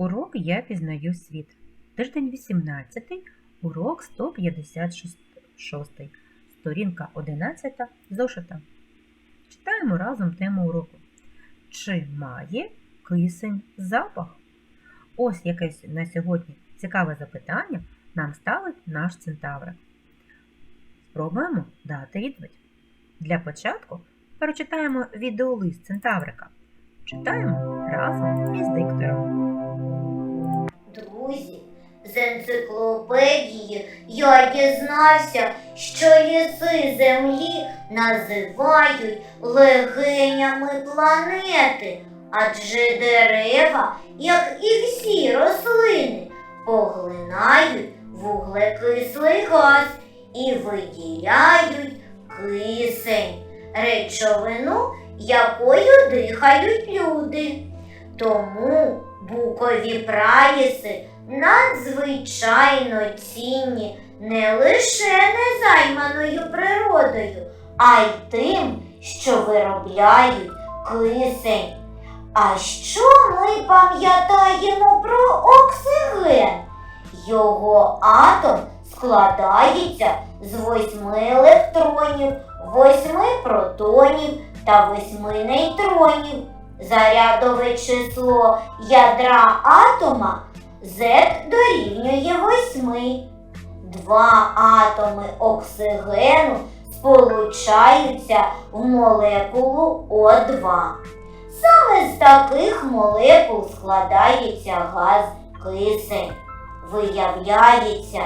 Урок Я пізнаю світ. Тиждень 18, урок 156, сторінка 11 зошита. Читаємо разом тему уроку. Чи має кисень запах? Ось якесь на сьогодні цікаве запитання нам ставить наш центавр. Спробуємо дати відповідь. Для початку прочитаємо відеолист центаврика. Читаємо разом із диктором. Друзі, з енциклопедії я дізнався, що ліси землі називають легенями планети, адже дерева, як і всі рослини, поглинають вуглекислий газ і виділяють кисень, речовину, якою дихають люди. Тому букові праліси надзвичайно цінні не лише незайманою природою, а й тим, що виробляють кисень. А що ми пам'ятаємо про оксиген? Його атом складається з восьми електронів, восьми протонів та восьми нейтронів. Зарядове число ядра атома Z дорівнює 8. Два атоми оксигену сполучаються в молекулу О2. Саме з таких молекул складається газ кисень. Виявляється,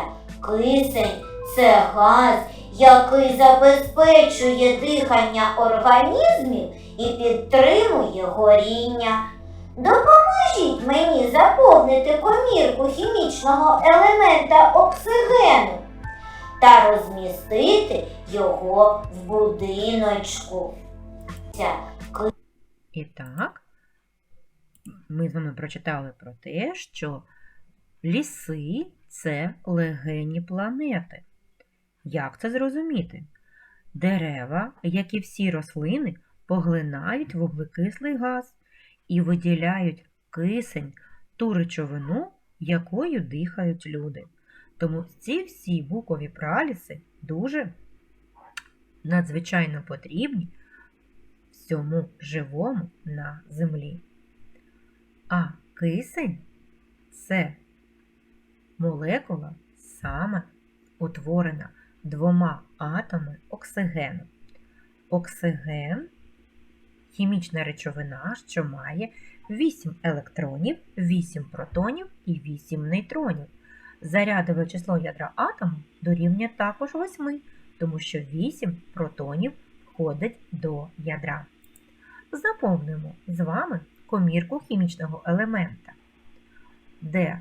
кисень це газ, який забезпечує дихання організмів і підтримує горіння. Допоможіть мені заповнити комірку хімічного елемента оксигену та розмістити його в будиночку. І так, ми з вами прочитали про те, що ліси це легені планети. Як це зрозуміти? Дерева, як і всі рослини, поглинають вуглекислий газ і виділяють кисень, ту речовину, якою дихають люди. Тому ці всі букові праліси дуже надзвичайно потрібні всьому живому на землі. А кисень це молекула саме утворена двома атомами оксигену. Оксиген хімічна речовина, що має 8 електронів, 8 протонів і 8 нейтронів. Зарядове число ядра атому дорівнює також 8, тому що 8 протонів входить до ядра. Заповнимо з вами комірку хімічного елемента, де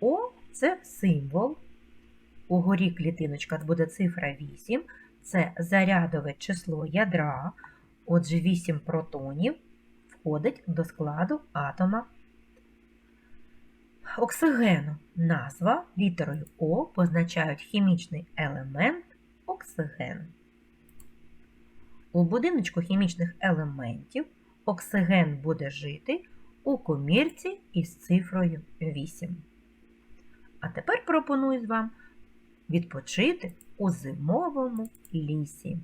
О це символ. Угорі клітиночка буде цифра 8, це зарядове число ядра, отже 8 протонів входить до складу атома оксигену. Назва літерою О позначають хімічний елемент оксиген. У будиночку хімічних елементів оксиген буде жити у комірці із цифрою 8. А тепер пропоную вам відпочити у зимовому лісі.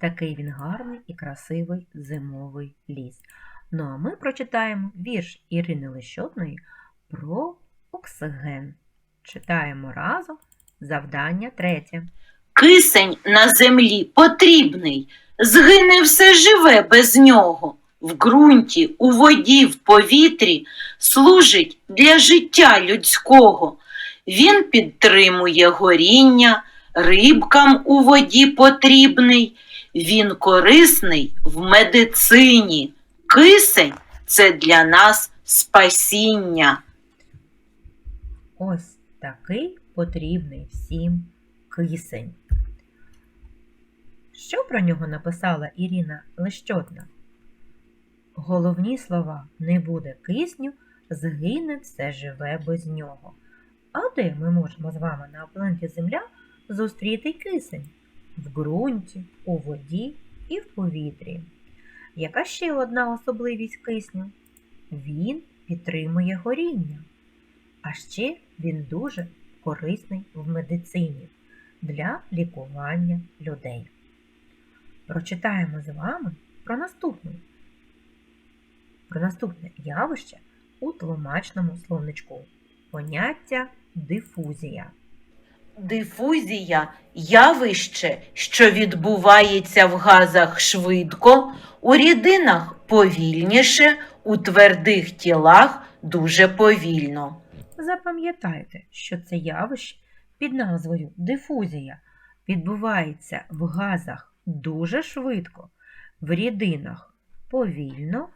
Такий він гарний і красивий зимовий ліс. Ну а ми прочитаємо вірш Ірини Лещотної про оксиген. Читаємо разом завдання третє. Кисень на землі потрібний, згине все живе без нього. В ґрунті, у воді, в повітрі служить для життя людського. Він підтримує горіння, рибкам у воді потрібний. Він корисний в медицині. Кисень це для нас спасіння. Ось такий потрібний всім кисень. Що про нього написала Ірина Лещотна? Головні слова не буде кисню, згине все живе без нього. А де ми можемо з вами на планеті Земля зустріти кисень? В ґрунті, у воді і в повітрі. Яка ще одна особливість кисню? Він підтримує горіння. А ще він дуже корисний в медицині для лікування людей. Прочитаємо з вами про наступне, про наступне явище у тлумачному словничку. Поняття дифузія. Дифузія явище, що відбувається в газах швидко, у рідинах повільніше, у твердих тілах дуже повільно. Запам'ятайте, що це явище під назвою дифузія відбувається в газах дуже швидко, в рідинах повільно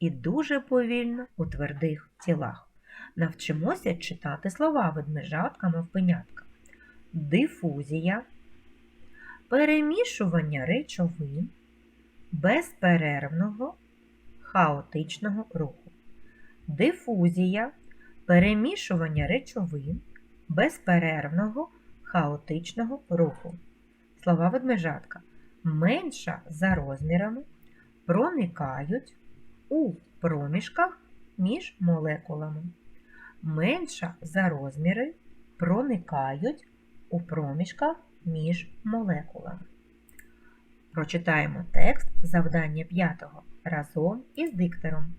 і дуже повільно у твердих тілах. Навчимося читати слова ведмежатка мавпенятка. Дифузія, перемішування речовин безперервного хаотичного руху. Дифузія перемішування речовин безперервного хаотичного руху. Слова ведмежатка менша за розмірами проникають у проміжках між молекулами. Менша за розміри проникають у проміжках між молекулами. Прочитаємо текст завдання п'ятого разом із диктором.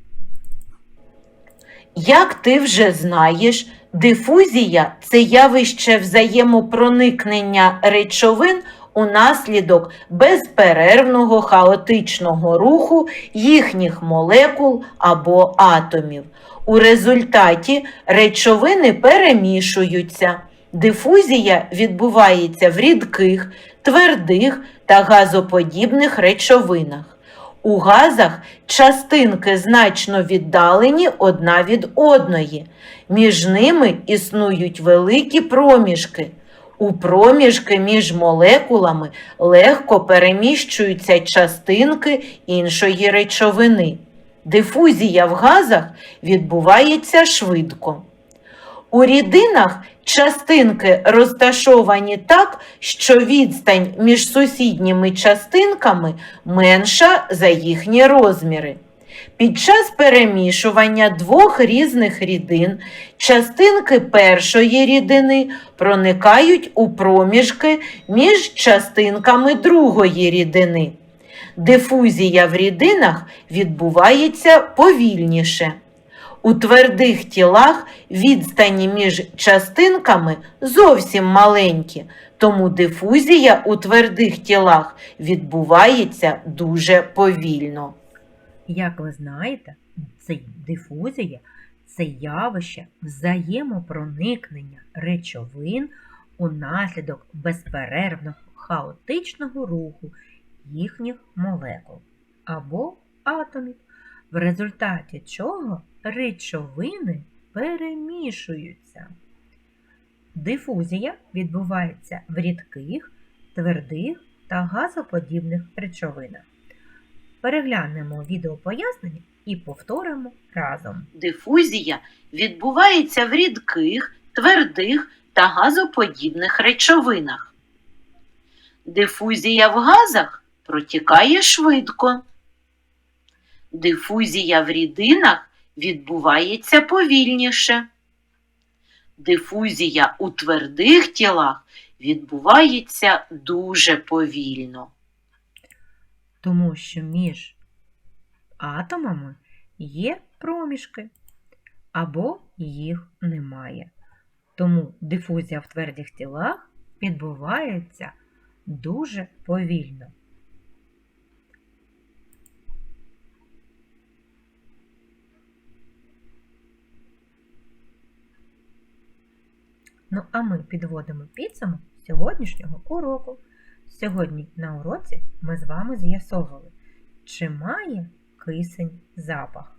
Як ти вже знаєш, дифузія це явище взаємопроникнення речовин унаслідок безперервного хаотичного руху їхніх молекул або атомів. У результаті речовини перемішуються. Дифузія відбувається в рідких, твердих та газоподібних речовинах. У газах частинки значно віддалені одна від одної. Між ними існують великі проміжки. У проміжки між молекулами легко переміщуються частинки іншої речовини. Дифузія в газах відбувається швидко. У рідинах частинки розташовані так, що відстань між сусідніми частинками менша за їхні розміри. Під час перемішування двох різних рідин частинки першої рідини проникають у проміжки між частинками другої рідини. Дифузія в рідинах відбувається повільніше. У твердих тілах відстані між частинками зовсім маленькі, тому дифузія у твердих тілах відбувається дуже повільно. Як ви знаєте, цей дифузія це явище взаємопроникнення речовин унаслідок безперервного хаотичного руху їхніх молекул або атомів, в результаті чого речовини перемішуються. Дифузія відбувається в рідких, твердих та газоподібних речовинах. Переглянемо відео пояснення і повторимо разом. Дифузія відбувається в рідких, твердих та газоподібних речовинах. Дифузія в газах протікає швидко. Дифузія в рідинах відбувається повільніше. Дифузія у твердих тілах відбувається дуже повільно. Тому що між атомами є проміжки або їх немає. Тому дифузія в твердих тілах відбувається дуже повільно. Ну, а ми підводимо підсумок сьогоднішнього уроку. Сьогодні на уроці ми з вами з'ясовували, чи має кисень запах.